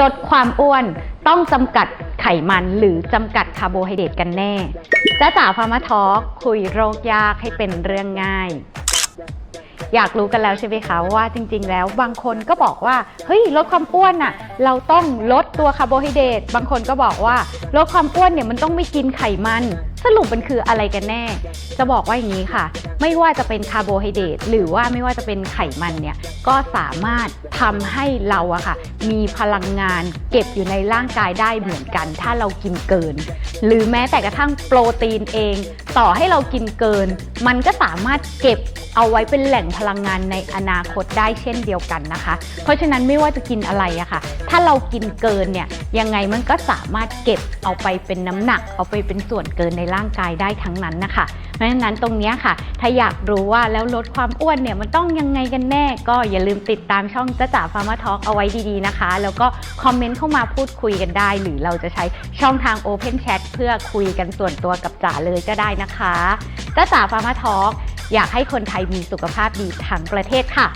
ลดความอ้วนต้องจำกัดไขมันหรือจำกัดคาร์โบไฮเดรตกันแน่จ้าจ๋าพามาทอล์กคุยโรคยากให้เป็นเรื่องง่าย อยากรู้กันแล้วใช่ไหมคะว่าจริง ๆ แล้วบางคนก็บอกว่า เฮ้ยลดความอ้วนน่ะเราต้องลดตัวคาร์โบไฮเดรตบางคนก็บอกว่าลดความอ้วนเนี่ยมันต้องไม่กินไขมัน สรุปมันคืออะไรกันแน่ จะบอกว่าอย่างนี้ค่ะ ไม่ว่าจะเป็นคาร์โบไฮเดรตหรือว่าไม่ว่าจะเป็นไขมันเนี่ยก็สามารถทำให้เราอะค่ะ มีพลังงานเก็บอยู่ในร่างกายได้เหมือนกัน ถ้าเรากินเกิน หรือแม้แต่กระทั่งโปรตีนเอง ต่อให้เรากินเกิน มันก็สามารถเก็บเอาไว้เป็นแหล่งพลังงานในอนาคตได้เช่นเดียวกันนะคะ เพราะฉะนั้นไม่ว่าจะกินอะไรอะค่ะ ถ้าเรากินเกินเนี่ยยังไงมันก็สามารถเก็บเอาไปเป็นน้ำหนัก เอาไปเป็นส่วนเกินในร่างกายได้ทั้งนั้นนะคะเพราะฉะนั้นตรงนี้ค่ะถ้าอยากรู้ว่าแล้วลดความอ้วนเนี่ยมันต้องยังไงกันแน่ ก็อย่าลืมติดตามช่องจ้าจ๋าฟาร์มาทอล์กเอาไว้ดีๆนะคะ แล้วก็คอมเมนต์เข้ามาพูดคุยกันได้ หรือเราจะใช้ช่องทาง Open Chat เพื่อคุยกันส่วนตัวกับจ๋าเลยก็ได้นะคะจ้าจ๋าฟาร์มาทอล์กอยากให้คนไทยมีสุขภาพดีทั้งประเทศค่ะ